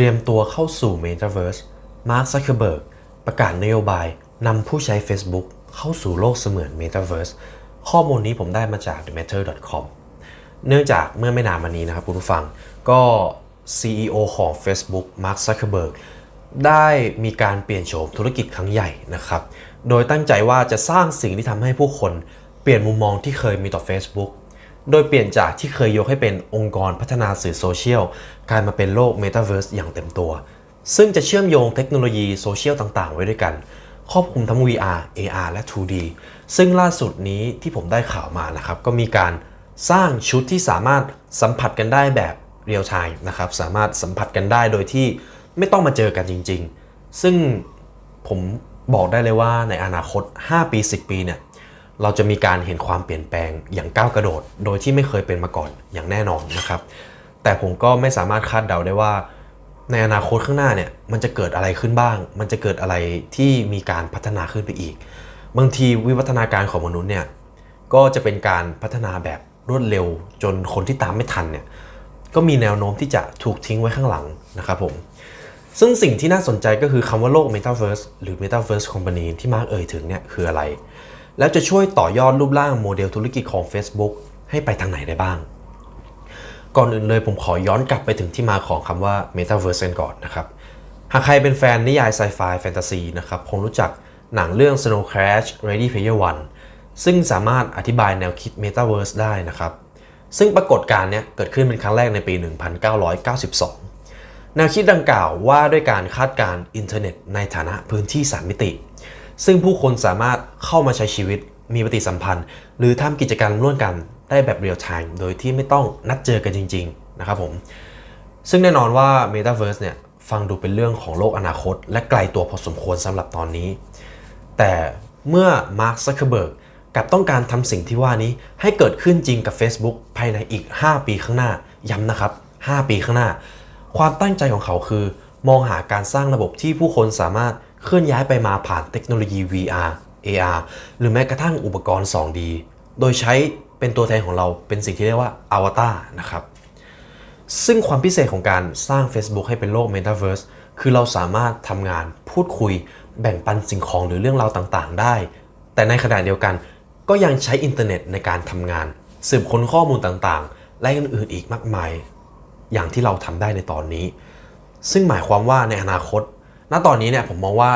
รียมตัวเข้าสู่ Metaverse มาร์คซักเคเบิร์กประกาศนโยบายนำผู้ใช้ Facebook เข้าสู่โลกเสมือน Metaverse ข้อมูลนี้ผมได้มาจาก thematter.com เนื่องจากเมื่อไม่นานมานี้นะครับคุณผู้ฟัง ก็ CEO ของ Facebook Mark Zuckerberg ได้มีการเปลี่ยนโฉมธุรกิจครั้งใหญ่นะครับ โดยตั้งใจว่าจะสร้างสิ่งที่ทำให้ผู้คนเปลี่ยนมุมมองที่เคยมีต่อ Facebook โดยเปลี่ยนจากที่เคยยกให้เป็นองค์กรพัฒนาสื่อโซเชียลกลายมาเป็นโลก Metaverse อย่างเต็มตัว ซึ่งจะเชื่อมโยงเทคโนโลยีโซเชียลต่างๆ ไว้ด้วยกัน ครอบคลุมทั้ง VR AR และ 2D ซึ่งล่าสุดนี้ที่ผมได้ข่าวมานะครับ ก็มีการสร้างชุดที่สามารถสัมผัสกันได้แบบเรียลไทม์นะครับสามารถสัมผัสกันได้โดยที่ไม่ต้องมาเจอกันจริง ๆ ซึ่งผมบอกได้เลยว่าในอนาคต 5 ปี 10 ปีเนี่ย เราจะมีการเห็นความเปลี่ยนแปลงอย่างก้าวกระโดด โดยที่ไม่เคยเป็นมาก่อนอย่างแน่นอนนะครับ แต่ผมก็ไม่สามารถคาดเดาได้ว่า ในอนาคตข้างหน้าเนี่ยมันจะเกิดอะไรขึ้นบ้าง มันจะเกิดอะไรที่มีการพัฒนาขึ้นไปอีก บางทีวิวัฒนาการของมนุษย์เนี่ยก็จะเป็นการพัฒนาแบบรวดเร็ว จนคนที่ตามไม่ทันเนี่ยก็มีแนวโน้มที่จะถูกทิ้งไว้ข้างหลังนะครับผมซึ่งสิ่งที่น่าสนใจก็คือคำว่าโลก Metaverse หรือ Metaverse Company ที่มาร์กเอ่ยถึงเนี่ยคืออะไร แล้วจะช่วยต่อยอดรูปร่างโมเดลธุรกิจของ Facebook ให้ไปทางไหนได้บ้าง ก่อนอื่นเลยผมขอย้อนกลับไปถึงที่มาของคำว่า Metaverse กันก่อนนะครับ หากใครเป็นแฟนนิยายไซไฟแฟนตาซีนะครับคงรู้จักหนังเรื่อง Snow Crash Ready Player One ซึ่งสามารถอธิบายแนวคิด Metaverse ได้นะครับ ซึ่งปรากฏการณ์เนี้ยเกิดขึ้นเป็นครั้งแรกในปี 1992 แนวคิดดังกล่าวว่าด้วยการคาดการณ์อินเทอร์เน็ตในฐานะพื้นที่สามมิติ ซึ่งผู้คนสามารถเข้ามาใช้ชีวิตมีปฏิสัมพันธ์ หรือทำกิจกรรมร่วมกันได้แบบเรียลไทม์โดยที่ไม่ต้องนัดเจอกันจริง ๆ นะครับผม ซึ่งแน่นอนว่า Metaverse เนี่ยฟังดูเป็นเรื่องของโลกอนาคต และไกลตัวพอสมควรสำหรับตอนนี้ แต่เมื่อ Mark Zuckerberg กลับต้องการทำสิ่งที่ว่านี้ให้เกิดขึ้นจริงกับ Facebook ภายในอีก 5 ปีข้างหน้า ย้ำนะครับ 5 ปีข้างหน้า ความตั้งใจของเขาคือ มองหาการสร้างระบบที่ผู้คนสามารถ เคลื่อนย้ายไปมาผ่านเทคโนโลยี VR AR หรือแม้กระทั่งอุปกรณ์ 2D โดยใช้เป็นตัวแทนของเราเป็นสิ่งที่เรียกว่าอวตารนะครับ ซึ่งความพิเศษของการสร้าง Facebook ให้เป็นโลก Metaverse คือเราสามารถทำงานพูดคุย แบ่งปันสิ่งของหรือเรื่องราวต่างๆ ได้ แต่ในขณะเดียวกันก็ยังใช้อินเทอร์เน็ตในการทำงาน สืบค้นข้อมูลต่างๆ และอื่นๆอีกมากมาย อย่างที่เราทำได้ในตอนนี้ ซึ่งหมายความว่าในอนาคต ณตอนนี้เนี่ยผมมองว่า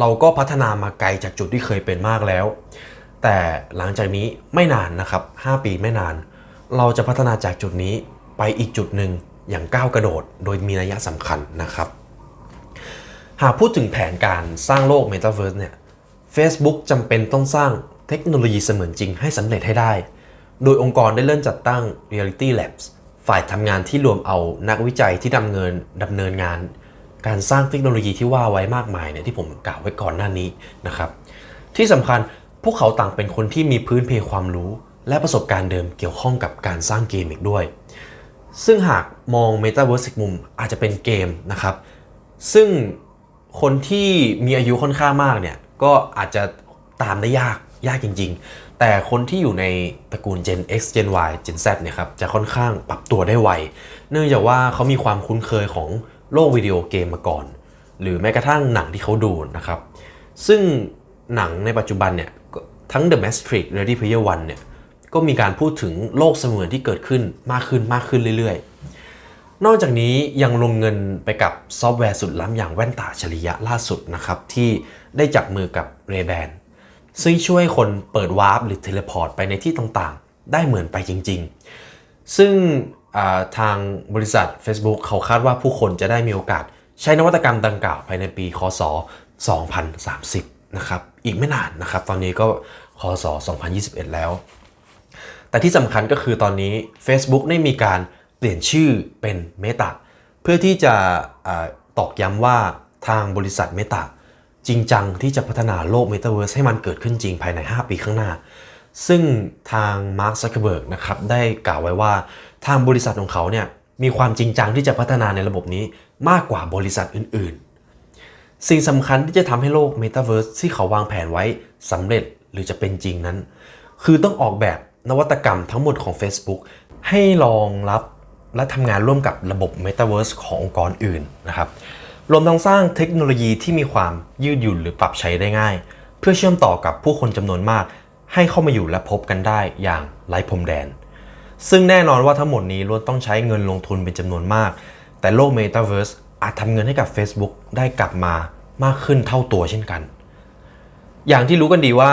เราก็พัฒนามาไกลจากจุดที่เคยเป็นมากแล้ว แต่หลังจากนี้ไม่นานนะครับ 5 ปีไม่นาน เราจะพัฒนาจากจุดนี้ไปอีกจุดหนึ่งอย่างก้าวกระโดด โดยมีนัยสำคัญนะครับ หากพูดถึงแผนการสร้างโลก Metaverse เนี่ย Facebook จำเป็นต้องสร้างเทคโนโลยีเสมือนจริงให้สำเร็จให้ได้ โดยองค์กรได้เริ่มจัดตั้ง Reality Labs ฝ่ายทำงานที่รวมเอานักวิจัยที่ดำเนินดำเนินงาน การสร้างเทคโนโลยีที่ว่าไว้มากมายเนี่ยที่ผมกล่าวไว้ก่อนหน้านี้นะครับ ที่สำคัญพวกเขาต่างเป็นคนที่มีพื้นเพความรู้ และประสบการณ์เดิมเกี่ยวข้องกับการสร้างเกมอีกด้วย ซึ่งหากมอง Metaverse อีกมุมอาจจะเป็นเกมนะครับ ซึ่งคนที่มีอายุค่อนข้างมากเนี่ยก็อาจจะตามได้ยากยากจริง ๆ แต่คนที่อยู่ในตระกูล Gen X Gen Y Gen Z เนี่ยครับจะค่อนข้างปรับตัวได้ไว เนื่องจากว่าเขามีความคุ้นเคยของ โลกวิดีโอเกมมาก่อน หรือแม้กระทั่งหนังที่เขาดูนะครับ ซึ่งหนังในปัจจุบันเนี่ยทั้ง The Matrix Ready Player One เนี่ยก็มีการพูดถึงโลกเสมือนที่เกิดขึ้นมากขึ้นมากขึ้นเรื่อยๆ นอกจากนี้ยังลงเงินไปกับซอฟต์แวร์สุดล้ำอย่างแว่นตาฉริยะล่าสุดนะครับ ที่ได้จับมือกับ Ray-Ban ซึ่งช่วยคนเปิดวาร์ปหรือเทเลพอร์ตไปในที่ต่างๆ ได้เหมือนไปจริงๆ ซึ่ง ทางบริษัท Facebook เขาคาดว่าผู้คนจะได้มีโอกาส ใช้นวัตกรรมดังกล่าวภายในปี คศ 2030 นะครับ อีกไม่นานนะครับ ตอนนี้ก็ คศ 2021 แล้ว แต่ที่สำคัญก็คือตอนนี้ Facebook ได้มีการเปลี่ยนชื่อเป็น Meta เพื่อที่จะอาตอกย้ำว่าทางบริษัท Meta จริงจังที่จะพัฒนาโลก Metaverse ให้มันเกิดขึ้นจริงภายใน 5 ปีข้างหน้า ซึ่งทาง Mark Zuckerberg นะครับได้กล่าวไว้ว่า ทางบริษัทของเขาเนี่ยมีความจริงจังที่จะพัฒนาในระบบนี้มากกว่าบริษัทอื่นๆ สิ่งสำคัญที่จะทำให้โลก Metaverse ที่เขาวางแผนไว้สำเร็จหรือจะเป็นจริงนั้น คือต้องออกแบบนวัตกรรมทั้งหมดของ Facebook ให้รองรับและทำงานร่วมกับระบบ Metaverse ขององค์กรอื่นนะครับ รวมทั้งสร้างเทคโนโลยีที่มีความยืดหยุ่นหรือปรับใช้ได้ง่าย เพื่อเชื่อมต่อกับผู้คนจำนวนมาก ให้เข้ามาอยู่และพบกันได้อย่างไร้พรมแดน ซึ่งแน่นอนว่าทั้งหมดนี้ล้วนต้องใช้เงินลงทุนเป็นจำนวนมาก แต่โลก Metaverse อาจทำเงินให้กับ Facebook ได้กลับมามากขึ้นเท่าตัวเช่นกัน อย่างที่รู้กันดีว่า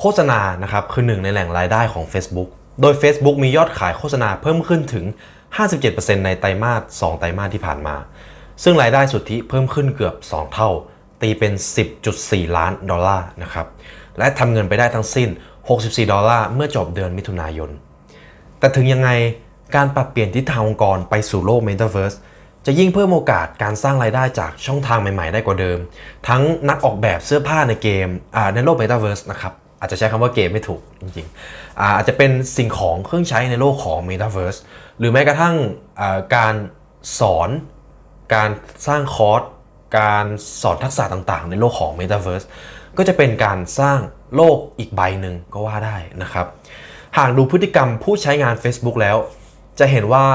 โฆษณานะครับคือหนึ่งในแหล่งรายได้ของ Facebook โดย Facebook มียอดขายโฆษณาเพิ่มขึ้นถึง 57%ในไตรมาส 2 ไตรมาสที่ผ่านมา ซึ่งรายได้สุทธิเพิ่มขึ้นเกือบ 2 เท่า ตีเป็น 10.4 ล้านดอลลาร์นะครับ และทำเงินไปได้ทั้งสิ้น 64 ดอลลาร์เมื่อจบเดือนมิถุนายน แต่ถึงยังไงการปรับเปลี่ยนทิศทางองค์กรไปสู่โลก Metaverse จะยิ่งเพิ่มโอกาสการสร้างรายได้จากช่องทางใหม่ ๆ ได้กว่าเดิม ทั้งนักออกแบบเสื้อผ้าในเกมในโลก Metaverse นะครับอาจจะใช้คำว่าเกมไม่ถูกจริงๆอาจจะเป็นสิ่งของเครื่องใช้ในโลกของ Metaverse หรือแม้กระทั่งการสอนการสร้างคอร์สการสอนทักษะต่างๆ ในโลกของ Metaverse ก็จะเป็นการสร้างโลกอีกใบหนึ่งก็ว่าได้นะครับ หากดูพฤติกรรมผู้ใช้งาน Facebook แล้ว จะเห็นว่า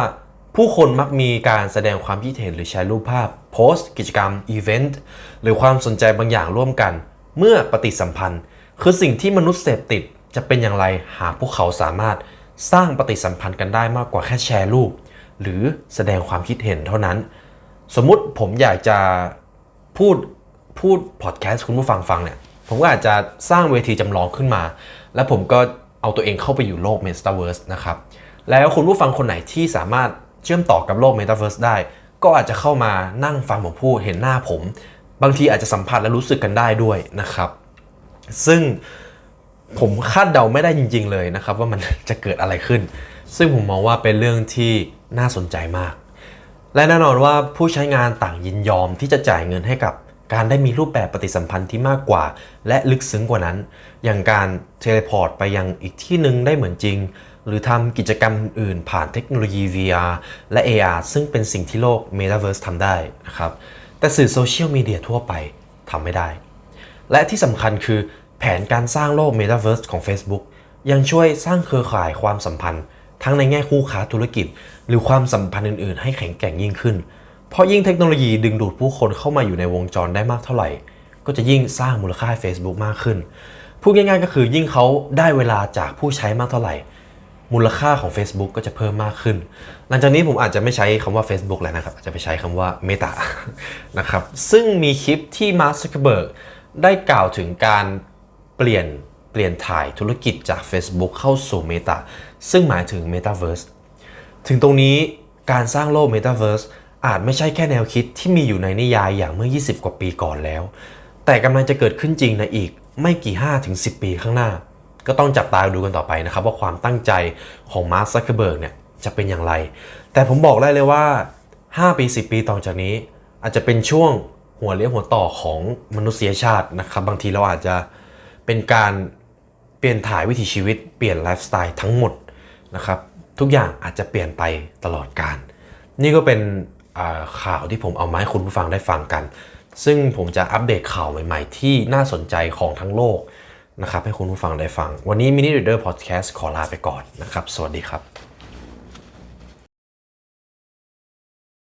ผู้คนมักมีการแสดงความคิดเห็นหรือแชร์รูปภาพ โพสต์ กิจกรรม อีเวนต์ หรือความสนใจบางอย่างร่วมกัน เมื่อปฏิสัมพันธ์ คือสิ่งที่มนุษย์เสพติดจะเป็นอย่างไรหากพวกเขาสามารถสร้างปฏิสัมพันธ์กันได้มากกว่าแค่แชร์รูป หรือแสดงความคิดเห็นเท่านั้น สมมุติผมอยากจะพูดพูดพอดแคสต์คุณผู้ฟังฟังเนี่ยผมก็อาจจะสร้างเวทีจำลองขึ้นมา แล้วผมก็ เอาตัวเองเข้าไปอยู่โลก Metaverse นะครับ แล้วคุณผู้ฟังคนไหนที่สามารถเชื่อมต่อกับโลก Metaverse ได้ ก็อาจจะเข้ามานั่งฟังผมพูดเห็นหน้าผม บางทีอาจจะสัมผัสและรู้สึกกันได้ด้วยนะครับ ซึ่งผมคาดเดาไม่ได้จริง ๆ เลยนะครับ ว่ามันจะเกิดอะไรขึ้น ซึ่งผมมองว่าเป็นเรื่องที่น่าสนใจมาก และแน่นอนว่าผู้ใช้งานต่างยินยอมที่จะจ่ายเงินให้กับ การได้มีรูปแบบปฏิสัมพันธ์ที่มากกว่า และลึกซึ้งกว่านั้น อย่างการเทเลพอร์ตไปยังอีกที่หนึ่งได้เหมือนจริง หรือทำกิจกรรมอื่นๆผ่านเทคโนโลยี VR และ AR ซึ่งเป็นสิ่งที่โลก Metaverse ทำได้นะครับ แต่สื่อโซเชียลมีเดียทั่วไปทำไม่ได้ และที่สำคัญคือแผนการสร้างโลก Metaverse ของ Facebook ยังช่วยสร้างเครือข่ายความสัมพันธ์ ทั้งในแง่คู่ค้าธุรกิจ หรือความสัมพันธ์อื่น ๆ ให้แข็งแกร่งยิ่งขึ้น เพราะยิ่งเทคโนโลยีดึงดูดผู้คนเข้ามาอยู่ในวงจรได้มากเท่าไหร่ ก็จะยิ่งสร้างมูลค่าให้ Facebook มากขึ้น พูดง่ายๆก็คือยิ่งเขาได้เวลาจากผู้ใช้มากเท่าไหร่ มูลค่าของ Facebook ก็จะเพิ่มมากขึ้น หลังจากนี้ผมอาจจะไม่ใช้คำว่า Facebook แล้วนะครับอาจจะไปใช้คำว่า Meta นะครับซึ่งมีคลิปที่ Mark Zuckerberg ได้กล่าวถึงการเปลี่ยนเปลี่ยนถ่ายธุรกิจจาก Facebook เข้าสู่ Meta ซึ่งหมายถึง Metaverse ถึงตรงนี้การสร้างโลก Metaverse อาจไม่ใช่แค่แนวคิดที่มีอยู่ในนิยายอย่างเมื่อ 20 กว่าปีก่อนแล้ว แต่กำลังจะเกิดขึ้นจริงในอีกไม่กี่5-10 ปีข้างหน้า ก็ต้องจับตาดูกันต่อไปนะครับว่าความตั้งใจของมาร์คซักเคเบิร์กเนี่ยจะเป็นอย่างไร แต่ผมบอกได้เลยว่า 5 ปี 10 ปีต่อจากนี้ อาจจะเป็นช่วงหัวเลี้ยวหัวต่อของมนุษยชาตินะครับบางทีเราอาจจะเป็นการเปลี่ยนถ่ายวิถีชีวิตเปลี่ยนไลฟ์สไตล์ทั้งหมดนะครับทุกอย่างอาจจะเปลี่ยนไปตลอดกาลนี่ก็เป็น ข่าวที่ผมเอามาให้คุณผู้ฟังได้ฟังกัน ซึ่งผมจะอัปเดตข่าวใหม่ ๆ ที่น่าสนใจของทั้งโลกนะครับให้คุณผู้ฟังได้ฟัง วันนี้ Mini Reader Podcast ขอลาไปก่อนนะครับ สวัสดีครับ